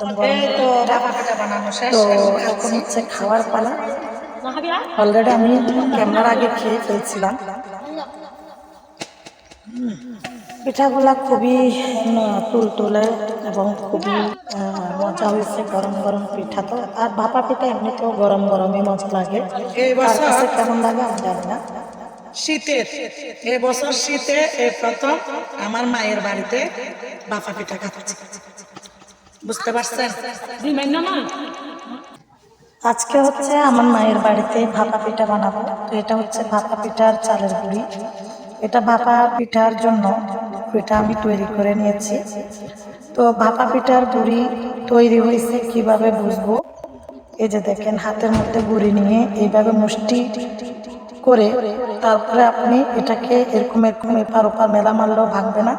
তো এখন হচ্ছে খাওয়ার পালা। অলরেডি আমি ক্যামেরার আগে খেয়ে ফেলছিলাম। পিঠাগুলা খুবই তুলতুলে এবং খুবই মজা হয়েছে গরম গরম পিঠা তো। আর ভাপা পিঠা এমনিতেও গরম গরমই মজা লাগে। এই তার কাছে কেমন লাগে আমি জানি না। শীতের এবছর শীতে এই প্রথম আমার মায়ের বাড়িতে বাফা পিঠা খাচ্ছি। বুঝতে পারছেন? আজকে হচ্ছে আমার মায়ের বাড়িতে ভাপা পিঠা বানাবো। তো এটা হচ্ছে ভাপা পিঠার চালের গুঁড়ি। এটা ভাপা পিঠার জন্য পিঠা আমি তৈরি করে নিয়েছি। তো ভাপা পিঠার গুঁড়ি তৈরি হয়েছে কীভাবে বুঝব? এই যে দেখেন হাতের মধ্যে গুঁড়ি নিয়ে এইভাবে মুষ্টি করে তারপরে আপনি এটাকে এরকম এরকম এপার ওপার মেলা মারলেও ভাঙবে না।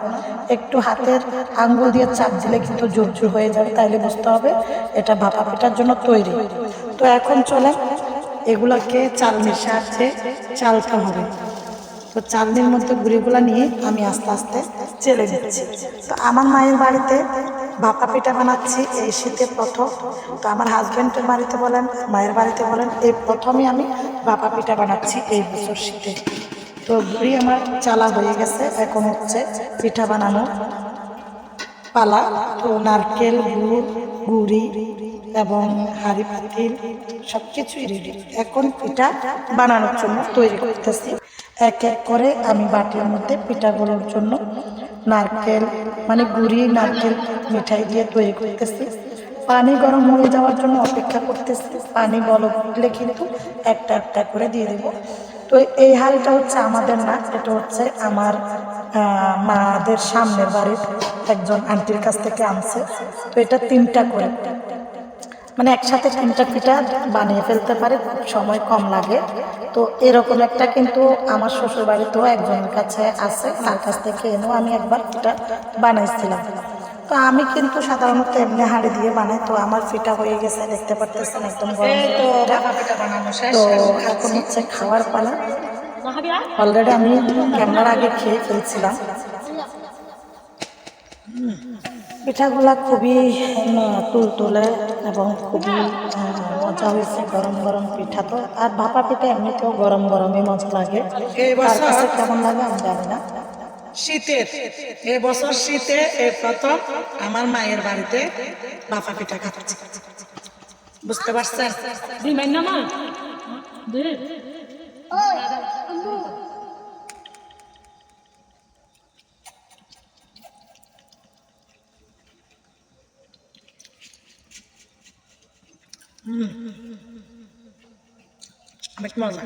একটু হাতের আঙ্গুল দিয়ে চাপ দিলে কিন্তু জোর জোর হয়ে যাবে, তাইলে বুঝতে হবে এটা ভাপা পিঠার জন্য তৈরি। তো এখন চলে এগুলোকে চালনির সাহায্যে চালতে হবে। তো চালনির মধ্যে গুঁড়িগুলো নিয়ে আমি আস্তে আস্তে চেলে দিচ্ছি। তো আমার মায়ের বাড়িতে ভাপা পিঠা বানাচ্ছি এই শীতে প্রথম। তো আমার হাজব্যান্ডের বাড়িতে বলেন, মায়ের বাড়িতে বলেন, এই প্রথমে আমি ভাপা পিঠা বানাচ্ছি এই বছর শীতে। তো গুড়ি আমার চালা হয়ে গেছে, এখন হচ্ছে পিঠা বানানো। পালা, তো নারকেল, গুড়, গুড়ি এবং হাড়ি, পাতিল সব কিছুই রেডি এখন পিঠা বানানোর জন্য তৈরি করতেছি। এক এক করে আমি বাটির মধ্যে পিঠাগুলোর জন্য নারকেল মানে গুড়ি, নারকেল মিঠাই দিয়ে তৈরি করতেছি। পানি গরম হয়ে যাওয়ার জন্য অপেক্ষা করতেছি। পানি বলক উঠলে কিন্তু একটা একটা করে দিয়ে দেবো। তো এই হালটা হচ্ছে আমাদের না, এটা হচ্ছে আমার মাদের সামনের বাড়ির একজন আন্টির কাছ থেকে আনছে। তো এটা তিনটা করে। মানে একসাথে তিনটা পিঠা বানিয়ে ফেলতে পারে সময় কম লাগে। তো এরকম একটা কিন্তু আমার শ্বশুর বাড়িতেও একজনের কাছে আছে, তার কাছ থেকে এনেও আমি একবার পিঠা বানাইছিলাম। তো আমি কিন্তু সাধারণত এমনি হাঁড়ি দিয়ে বানাই তো আমার পিঠা হয়ে গেছে দেখতে পারতেছেন একদম গরম তো এখন হচ্ছে খাওয়ার পালা। অলরেডি আমি ক্যামেরার আগে খেয়ে ফেলছিলাম। পিঠাগুলা খুবই তুলতুলে এবং খুবই মজা হয়েছে গরম গরম পিঠা তো। আর ভাপা পিঠা এমনিতেও গরম গরমই মজা লাগে। তার কাছে কেমন লাগে আমি জানি না। শীতের। এবছর শীতে এই প্রথম আমার মায়ের বাড়িতে বাফা পিঠা খাচ্ছি বুঝতে পারছেন? অনেক মজা।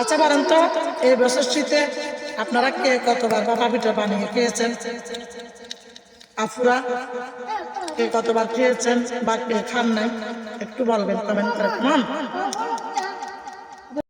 আচ্ছা বলেন তো, এই বছর শীতে আপনারা কে কতবার বাবা পিঠা বানিয়ে খেয়েছেন? আফুরা, কে কতবার খেয়েছেন বা কে খান নাই? একটু বলবেন কমেন্ট করে